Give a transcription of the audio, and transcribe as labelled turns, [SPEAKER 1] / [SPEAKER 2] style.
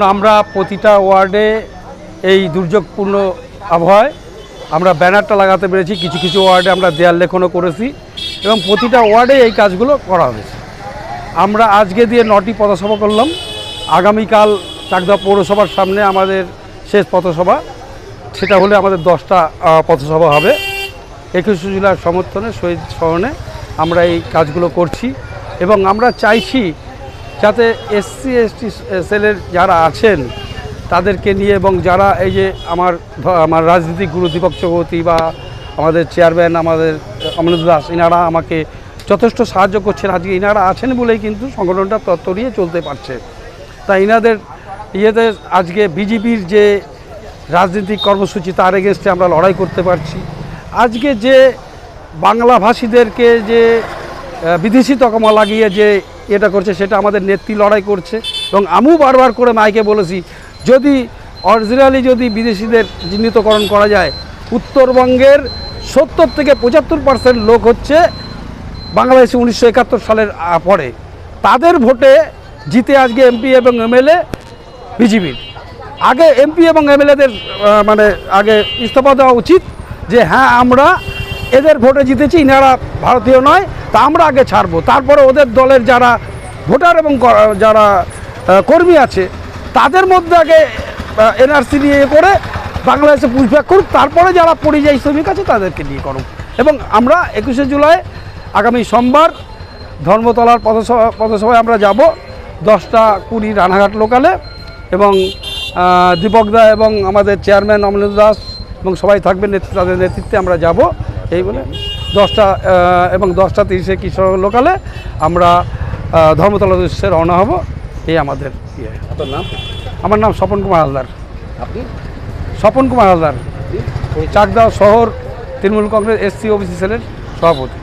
[SPEAKER 1] আমরা প্রতিটা ওয়ার্ডে এই দুর্যোগপূর্ণ আবহাওয়ায় আমরা ব্যানারটা লাগাতে পেরেছি, কিছু কিছু ওয়ার্ডে আমরা দেয়াল লেখনও করেছি এবং প্রতিটা ওয়ার্ডে এই কাজগুলো করা হয়েছে। আমরা আজকে দিয়ে নটি পথসভা করলাম। আগামীকাল চাকদা পৌরসভার সামনে আমাদের শেষ পথসভা। সেটা হলে আমাদের দশটা পথসভা হবে। একুশে জেলার সমর্থনে, শহীদ স্মরণে আমরা এই কাজগুলো করছি এবং আমরা চাইছি যাতে এসসি, এসটি সেলের যারা আছেন তাদেরকে নিয়ে এবং যারা এই যে আমার আমার রাজনীতিক গুরু দীপক চক্রবর্তী বা আমাদের চেয়ারম্যান, আমাদের অমরেন্দ্র দাস, ইনারা আমাকে যথেষ্ট সাহায্য করছেন। আজকে ইনারা আছেন বলেই কিন্তু সংগঠনটা তত্তরিয়ে চলতে পারছে। তাই ইনাদের ইয়েতে আজকে বিজেপির যে রাজনৈতিক কর্মসূচি তার এগেনস্টে আমরা লড়াই করতে পারছি। আজকে যে বাংলাভাষীদেরকে যে বিদেশি তকমা লাগিয়ে যে এটা করছে, সেটা আমাদের নেত্রী লড়াই করছে। এবং আমিও বারবার করে মাইকে বলেছি, যদি অরিজিনালি যদি বিদেশিদের চিহ্নিতকরণ করা যায়, উত্তরবঙ্গের সত্তর থেকে পঁচাত্তর পার্সেন্ট লোক হচ্ছে বাংলাদেশে উনিশশো একাত্তর সালের পরে। তাদের ভোটে জিতে আজকে এমপি এবং এমএলএ বিজেপির আগে এমপি এবং এমএলএদের মানে আগে ইস্তফা দেওয়া উচিত যে হ্যাঁ আমরা এদের ভোটে জিতেছি, ইনারা ভারতীয় নয় তা আমরা আগে ছাড়বো। তারপরে ওদের দলের যারা ভোটার এবং যারা কর্মী আছে তাদের মধ্যে আগে এনআরসি নিয়ে করে বাংলাদেশে পুষব্যাক করুক তারপরে যারা পরিযায়ী শ্রমিক আছে তাদেরকে নিয়ে করুক। এবং আমরা একুশে জুলাই আগামী সোমবার ধর্মতলার পথসভা পথসভায় আমরা যাব দশটা কুড়ি রানাঘাট লোকালে এবং আহ, দীপক দা এবং আমাদের চেয়ারম্যান অমলেন্দ্র দাস এবং সবাই থাকবে তাদের নেতৃত্বে আমরা যাব। এই বলে দশটা এবং দশটা তিরিশে কিশোর লোকালে আমরা ধর্মতলা উদ্দেশ্যে রওনা হব। এই আমাদের ইয়ে।
[SPEAKER 2] আপনার নাম?
[SPEAKER 1] আমার নাম স্বপন কুমার হালদার।
[SPEAKER 2] আপনি?
[SPEAKER 1] স্বপন কুমার হালদার। চাকদা শহর তৃণমূল কংগ্রেস এসসি ওবিসি সেলের সভাপতি।